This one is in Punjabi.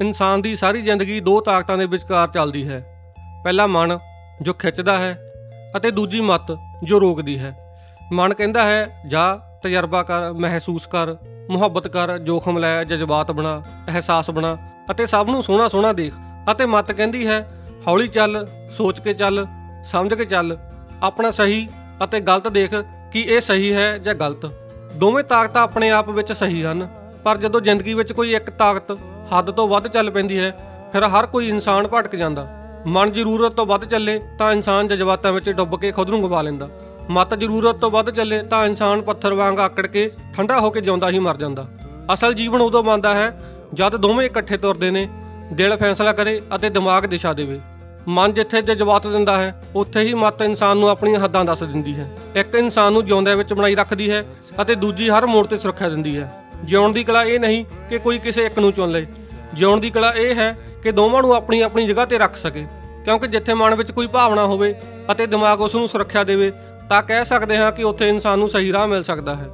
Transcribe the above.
ਇਨਸਾਨ ਦੀ ਸਾਰੀ ਜ਼ਿੰਦਗੀ ਦੋ ਤਾਕਤਾਂ ਦੇ ਵਿਚਕਾਰ ਚੱਲਦੀ ਹੈ। ਪਹਿਲਾ ਮਨ, ਜੋ ਖਿੱਚਦਾ ਹੈ, ਅਤੇ ਦੂਜੀ ਮੱਤ, ਜੋ ਰੋਕਦੀ ਹੈ। ਮਨ ਕਹਿੰਦਾ ਹੈ, ਜਾ, ਤਜਰਬਾ ਕਰ, ਮਹਿਸੂਸ ਕਰ, ਮੁਹੱਬਤ ਕਰ, ਜੋਖਮ ਲੈ, ਜਜ਼ਬਾਤ ਬਣਾ, ਅਹਿਸਾਸ ਬਣਾ, ਅਤੇ ਸਭ ਨੂੰ ਸੋਹਣਾ ਸੋਹਣਾ ਦੇਖ। ਅਤੇ ਮੱਤ ਕਹਿੰਦੀ ਹੈ, ਹੌਲੀ ਚੱਲ, ਸੋਚ ਕੇ ਚੱਲ, ਸਮਝ ਕੇ ਚੱਲ, ਆਪਣਾ ਸਹੀ ਅਤੇ ਗਲਤ ਦੇਖ ਕਿ ਇਹ ਸਹੀ ਹੈ ਜਾਂ ਗਲਤ। ਦੋਵੇਂ ਤਾਕਤਾਂ ਆਪਣੇ ਆਪ ਵਿੱਚ ਸਹੀ ਹਨ, ਪਰ ਜਦੋਂ ਜ਼ਿੰਦਗੀ ਵਿੱਚ ਕੋਈ ਇੱਕ ਤਾਕਤ ਹੱਦ ਤੋਂ ਵੱਧ ਚੱਲ ਪੈਂਦੀ ਹੈ। ਫਿਰ ਹਰ ਕੋਈ ਇਨਸਾਨ ਭਟਕ ਜਾਂਦਾ। ਮਨ ਜ਼ਰੂਰਤ ਤੋਂ ਵੱਧ ਚੱਲੇ ਤਾਂ ਇਨਸਾਨ ਜਜ਼ਬਾਤਾਂ ਵਿੱਚ ਡੁੱਬ ਕੇ ਖੁਦ ਨੂੰ ਗਵਾ ਲੈਂਦਾ। ਮਤ ਜ਼ਰੂਰਤ ਤੋਂ ਵੱਧ ਚੱਲੇ ਤਾਂ ਇਨਸਾਨ ਪੱਥਰ ਵਾਂਗ ਆਕੜ ਕੇ ਠੰਡਾ ਹੋ ਕੇ ਜਿਉਂਦਾ ਹੀ ਮਰ ਜਾਂਦਾ। ਅਸਲ ਜੀਵਨ ਉਦੋਂ ਬਣਦਾ ਹੈ ਜਦ ਦੋਵੇਂ ਇਕੱਠੇ ਤੁਰਦੇ ਨੇ, ਦਿਲ ਫੈਸਲਾ ਕਰੇ ਅਤੇ ਦਿਮਾਗ ਦਿਸ਼ਾ ਦੇਵੇ। ਮਨ ਜਿੱਥੇ ਜਜ਼ਬਾਤ ਦਿੰਦਾ ਹੈ, ਉੱਥੇ ਹੀ ਮਤ ਇਨਸਾਨ ਨੂੰ ਆਪਣੀਆਂ ਹੱਦਾਂ ਦੱਸ ਦਿੰਦੀ ਹੈ। ਇੱਕ ਇਨਸਾਨ ਨੂੰ ਜਿਉਂਦਿਆਂ ਵਿੱਚ ਬਣਾਈ ਰੱਖਦੀ ਹੈ ਅਤੇ ਦੂਜੀ ਹਰ ਮੋੜ ਤੇ ਸੁਰੱਖਿਆ ਦਿੰਦੀ ਹੈ। ਜਿਉਣ ਦੀ ਕਲਾ ਇਹ ਨਹੀਂ ਕਿ ਕੋਈ ਕਿਸੇ ਇੱਕ ਨੂੰ ਚੁਣ ਲਏ ਜਿਉਣ ਦੀ ਕਲਾ ਇਹ ਹੈ ਕਿ ਦੋਵਾਂ ਨੂੰ ਆਪਣੀ ਆਪਣੀ ਜਗ੍ਹਾ ਤੇ ਰੱਖ ਸਕੇ। ਕਿਉਂਕਿ ਜਿੱਥੇ ਮਨ ਵਿੱਚ ਕੋਈ ਭਾਵਨਾ ਹੋਵੇ ਅਤੇ ਦਿਮਾਗ ਉਸ ਨੂੰ ਸੁਰੱਖਿਆ ਦੇਵੇ, ਤਾਂ ਕਹਿ ਸਕਦੇ ਹਾਂ ਕਿ ਉੱਥੇ ਇਨਸਾਨ ਨੂੰ ਸਹੀ ਰਾਹ ਮਿਲ ਸਕਦਾ ਹੈ।